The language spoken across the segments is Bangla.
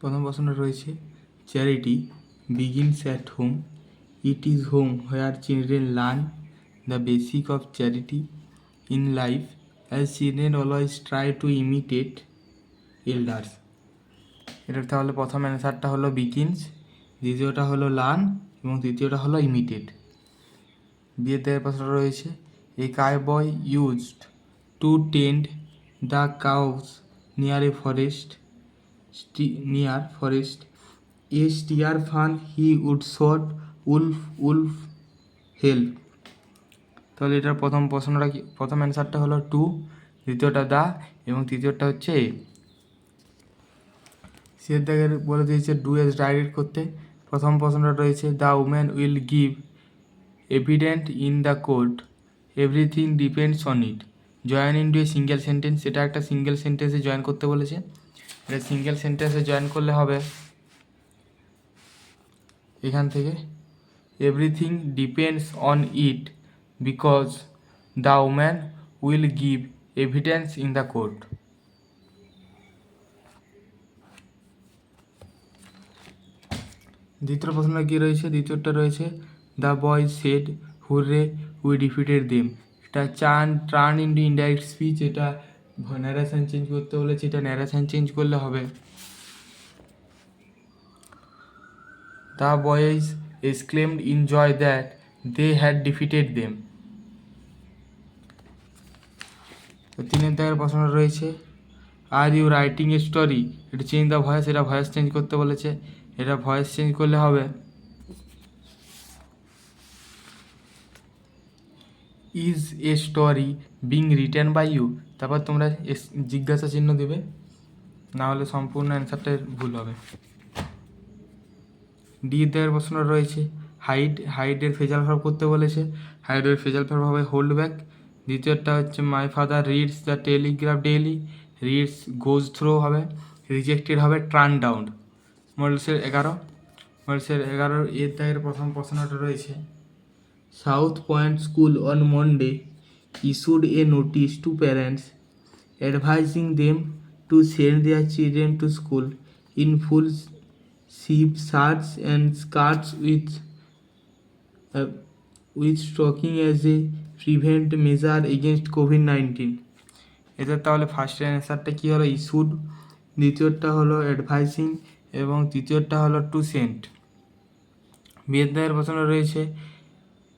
প্রথম প্রশ্নটা রয়েছে charity begins at home it is home where children learn the basic of charity in life as children always try to imitate elders এটার তাহলে প্রথম অ্যান্সারটা হলো বিগিনস দ্বিতীয়টা হলো লার্ন এবং তৃতীয়টা হলো ইমিটেট বিয়ের দেওয়ার প্রশ্নটা রয়েছে a chi boy used to tend the cows near a forest near forest a steer fun he would shout wolf wolf help তাহলে এটার প্রথম প্রশ্নটা কি, প্রথম অ্যান্সারটা হলো টু দ্বিতীয়টা দা, এবং তৃতীয়টা হচ্ছে এ। সিয়ের দাগের বলে দিয়েছে ডু এস ডাইরেক্ট করতে। প্রথম প্রশ্নটা রয়েছে the woman will give evident in the court everything depends on it join into a single sentence এটা একটা সিঙ্গেল সেন্টেন্সে জয়েন করতে বলেছে। এটা সিঙ্গেল সেন্টেন্সে জয়েন করলে হবে। এখান থেকে everything depends on it because the woman will give evidence in the court দ্বিতীয় প্রশ্নটা কী রয়েছে? দ্বিতীয়টা রয়েছে the boy said hurray we defeated them এটা চান ট্রান ইন্টু ইনডাইরেক্ট স্পিচ এটা ন্যারেশন চেঞ্জ করতে বলেছে এটা ন্যারেশন চেঞ্জ করলে হবে। The boys exclaimed in joy that they had defeated them তিনের দাগের প্রশ্নটা রয়েছে are you writing a story এটা চেঞ্জ দ্য ভয়েস এটা ভয়েস চেঞ্জ করতে বলেছে। এটা ভয়েস চেঞ্জ করলে হবে। Is a story being written by you তারপর তোমরা জিজ্ঞাসা চিহ্ন দেবে। না হলে সম্পূর্ণ অ্যান্সারটা ভুল হবে। ডি দেওয়ার প্রশ্ন রয়েছে হাইড হাইডের ফেজাল ভার্ব করতে বলেছে। হাইডের ফেজাল ভার্ব হবে হোল্ড ব্যাক। দ্বিতীয়টা হচ্ছে, my father reads the telegraph daily. Reads goes through হবে। রিজেক্টেড হবে, ট্রান ডাউন। মডেলসের এগারো। মডেলসের এগারোর এর দাগের প্রথম প্রশ্নটা রয়েছে South Point school on Monday issued a notice to parents advising them to send their children to school in full sleeve shirts and skirts with uh, with stocking as a prevent measure against COVID nineteen এদের তাহলে ফার্স্ট অ্যান্সারটা কী হলো ইস্যুড দ্বিতীয়টা হলো অ্যাডভাইসিং এবং তৃতীয়টা হলো টু সেন্ট বিয়ের প্রশ্ন রয়েছে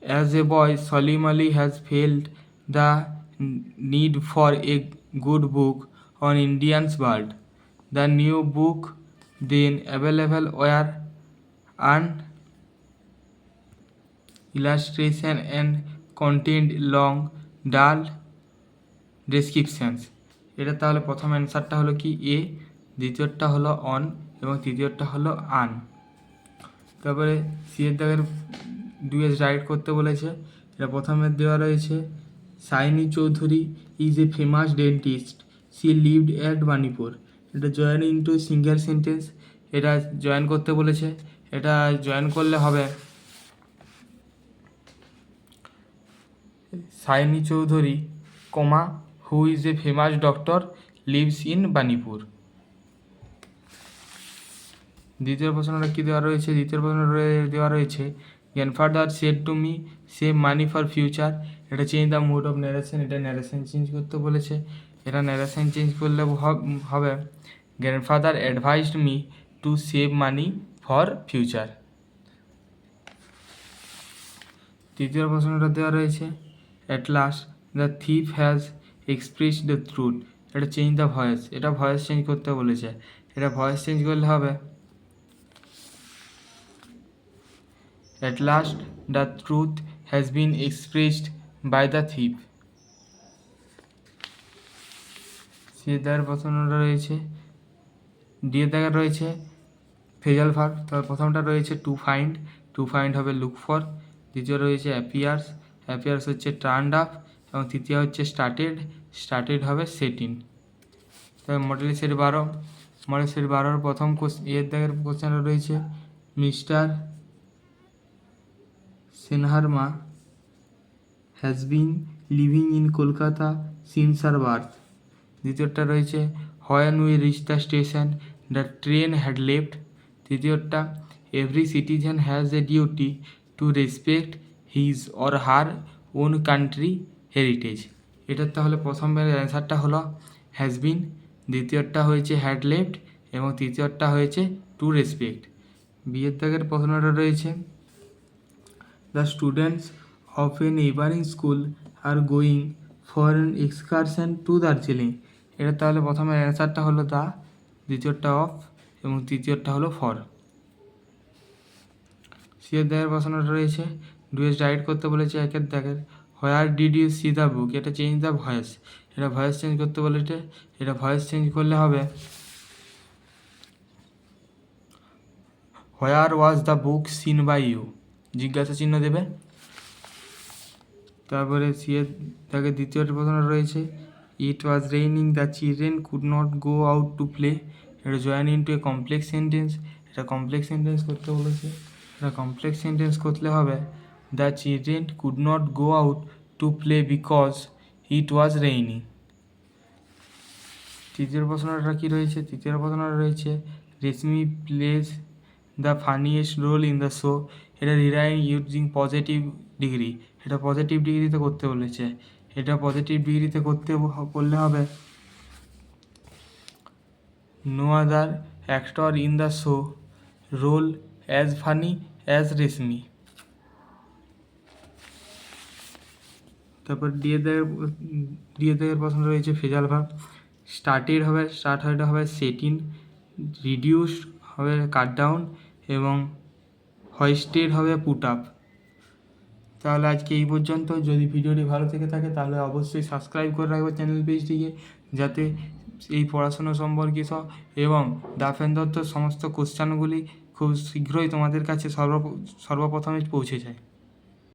a boy Salim Ali has felt the need for a good book on Indians bird the new book then available were an illustration and contained long, dull descriptions. এটা তাহলে প্রথম অ্যান্সারটা হলো কি? এ দ্বিতীয়টা হলো অন এবং তৃতীয়টা হলো আন তারপরে সি এর দাগের এস রাইট করতে বলেছে। এটা প্রথমে দেওয়া রয়েছে Saini Chowdhury is a famous dentist she lived at Manipur এটা জয়েন ইন্টু সিঙ্গেল সেন্টেন্স এটা জয়েন করতে বলেছে, এটা জয়েন করলে হবে। Saini Chowdhury comma who is a famous doctor lives in Banipur দ্বিতীয় প্রশ্নটা কী দেওয়া রয়েছে? দ্বিতীয় প্রশ্ন দেওয়া রয়েছে grandfather said to me save money for future এটা change the mood of narration এটা ন্যারেশন চেঞ্জ করতে বলেছে। এটা ন্যারেশন চেঞ্জ করলে হবে grandfather advised me to save money for future তৃতীয় প্রশ্নটা দেওয়া রয়েছে। At last the thief has express the truth এটা চেঞ্জ দ্য ভয়েস এটা ভয়েস চেঞ্জ করতে বলেছে। এটা ভয়েস চেঞ্জ করলে হবে। At last the truth has been expressed by the thief সিদ্ধার প্রশ্নটা রয়েছে, দিয়ে দেখা রয়েছে ফেজাল ভার্ব তার প্রথমটা রয়েছে টু ফাইন্ড টু ফাইন্ড হবে লুক ফর দ্বিতীয় রয়েছে অ্যাপিয়ার্স অ্যাপিয়ার্স হচ্ছে টার্নড আপ এবং তৃতীয় হচ্ছে স্টার্টেড স্টার্টেড হবে সেট ইন তবে মডেল সেট বারো। মডেল সেট বারোর প্রথম কোশ্চেন এর দাগের কোশ্চেনটা রয়েছে mister Sinharma has been living in Kolkata since our birth দ্বিতীয়টা রয়েছে when we reach the station the train had left তৃতীয়টা every citizen has a duty to respect his or her own country heritage এটার তাহলে প্রথমের অ্যান্সারটা হলো হ্যাজ বিন দ্বিতীয়টা হয়েছে হ্যাড লেফট এবং তৃতীয়টা হয়েছে টু রেসপেক্ট বিয়ের দাগের প্রশ্নটা রয়েছে the students of a neighbouring school are going for an excursion to Darjeeling এটা তাহলে প্রথমে অ্যান্সারটা হলো দা দ্বিতীয়টা অফ এবং তৃতীয়টা হলো ফর সিয়ের দাগের প্রশ্নটা রয়েছে। ডুয়েস ডাইট করতে বলেছে একের দাগের where did you see the book এটা চেঞ্জ দ্য ভয়েস এটা ভয়েস চেঞ্জ করতে বলেছে। এটা ভয়েস চেঞ্জ করলে হবে। Where was the book seen by you জিজ্ঞাসা চিহ্ন দেবে। তারপরে সিয়ের তাকে দ্বিতীয় প্রশ্ন রয়েছে it was raining the children could not go out to play এটা join into a complex sentence এটা কমপ্লেক্স সেন্টেন্স করতে বলেছে। এটা কমপ্লেক্স সেন্টেন্স করতে হবে the children could not go out to play because it was raining তৃতীয় প্রশ্নটা কী রয়েছে? তৃতীয় প্রশ্নটা রয়েছে Reshmi plays the funniest role in the show এটা রিরাইন ইউজিং পজিটিভ ডিগ্রি এটা পজিটিভ ডিগ্রিতে করতে বলেছে। এটা পজিটিভ ডিগ্রিতে করতে করলে হবে no other actor in the show role as funny as Reshmi তারপর দাগের ডিএ দাগের প্রশ্ন রয়েছে, ফেজাল ভাব স্টার্টেড হবে স্টার্ট হয়টা হবে সেটিন রিডিউস হবে কাট ডাউন এবং হয়েস্টেড হবে পুট আপ তাহলে আজকে এই পর্যন্ত। যদি ভিডিওটি ভালো থেকে থাকে, তাহলে অবশ্যই সাবস্ক্রাইব করে রাখব চ্যানেল পেজটিকে যাতে এই পড়াশোনা সম্পর্কিত এবং দাফেন দত্তর সমস্ত কোশ্চানগুলি খুব শীঘ্রই তোমাদের কাছে সর্ব, সর্বপ্রথমে পৌঁছে যায়।